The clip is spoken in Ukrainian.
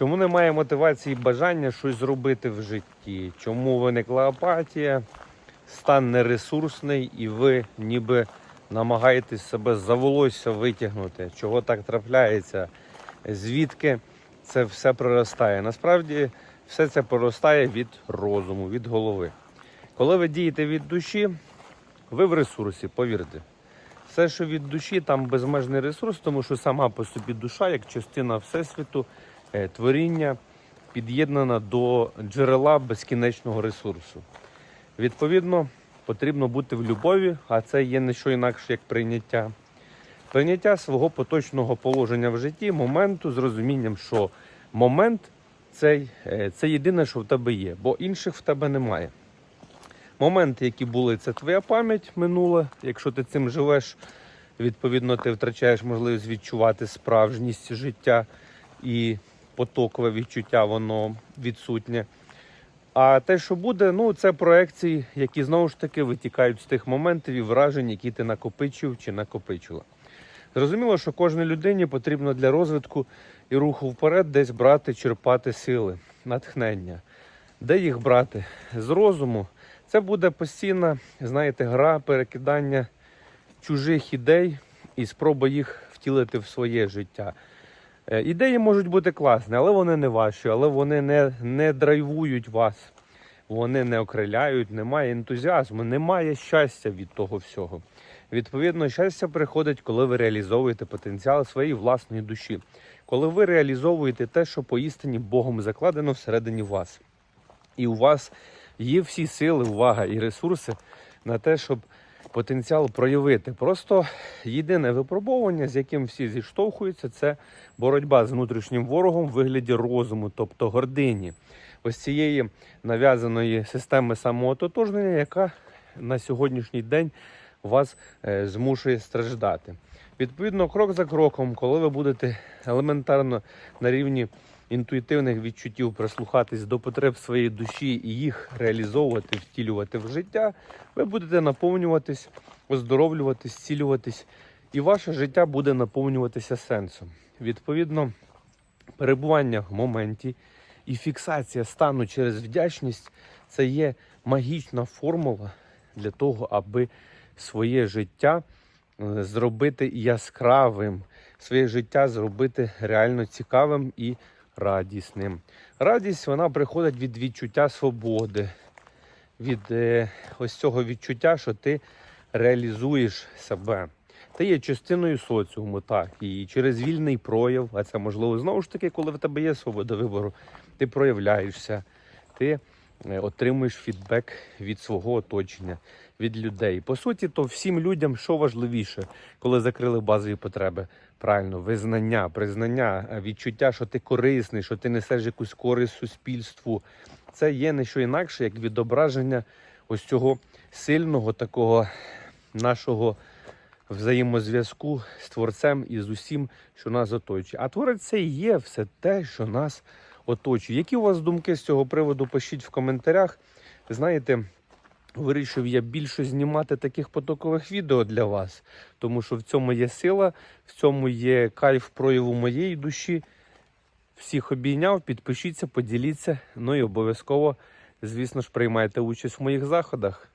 Чому немає мотивації і бажання щось зробити в житті? Чому виникла апатія, стан нересурсний, і ви ніби намагаєтесь себе за волосся витягнути? Чого так трапляється? Звідки це все проростає? Насправді все це проростає від розуму, від голови. Коли ви дієте від душі, ви в ресурсі, повірте. Все, що від душі, там безмежний ресурс, тому що сама по собі душа, як частина Всесвіту, творіння, під'єднана до джерела безкінечного ресурсу. Відповідно, потрібно бути в любові, а це є не що інакше, як прийняття. Прийняття свого поточного положення в житті, моменту з розумінням, що момент цей, е, це єдине, що в тебе є, бо інших в тебе немає. Моменти, які були, це твоя пам'ять минула. Якщо ти цим живеш, відповідно, ти втрачаєш можливість відчувати справжність життя і потокове відчуття, воно відсутнє. А те, що буде, ну це проекції, які знову ж таки витікають з тих моментів і вражень, які ти накопичив чи накопичила. Зрозуміло, що кожній людині потрібно для розвитку і руху вперед десь брати, черпати сили, натхнення. Де їх брати? З розуму. Це буде постійна, знаєте, гра, перекидання чужих ідей і спроба їх втілити в своє життя. Е, Ідеї можуть бути класні, але вони не ваші, але вони не, не драйвують вас, вони не окриляють, немає ентузіазму, немає щастя від того всього. Відповідно, щастя приходить, коли ви реалізовуєте потенціал своєї власної душі, коли ви реалізовуєте те, що поістині Богом закладено всередині вас. І у вас є всі сили, увага і ресурси на те, щоб потенціал проявити. Просто єдине випробовування, з яким всі зіштовхуються, це боротьба з внутрішнім ворогом в вигляді розуму, тобто гордині. Ось цієї нав'язаної системи самоототожнення, яка на сьогоднішній день вас е, змушує страждати. Відповідно, крок за кроком, коли ви будете елементарно на рівні інтуїтивних відчуттів прислухатись до потреб своєї душі і їх реалізовувати, втілювати в життя, ви будете наповнюватись, оздоровлюватись, зцілюватись, і ваше життя буде наповнюватися сенсом. Відповідно, перебування в моменті і фіксація стану через вдячність це є магічна формула для того, аби своє життя е, зробити яскравим, своє життя зробити реально цікавим і радісним. Радість вона приходить від відчуття свободи, від е, ось цього відчуття, що ти реалізуєш себе. Ти є частиною соціуму, так, і через вільний прояв, а це можливо знову ж таки, коли в тебе є свобода вибору, ти проявляєшся, ти отримуєш фідбек від свого оточення, від людей. По суті, то всім людям що важливіше, коли закрили базові потреби. Правильно, визнання, признання, е, відчуття, що ти корисний, що ти несеш якусь користь суспільству. Це є не що інакше, як відображення ось цього сильного такого нашого взаємозв'язку з творцем і з усім, що нас оточує. А творець це і є все те, що нас оточує. Які у вас думки з цього приводу? Пишіть в коментарях. Знаєте, вирішив я більше знімати таких потокових відео для вас, тому що в цьому є сила, в цьому є кайф прояву моєї душі. Всіх обійняв, підпишіться, поділіться. Ну і обов'язково, звісно ж, приймайте участь в моїх заходах.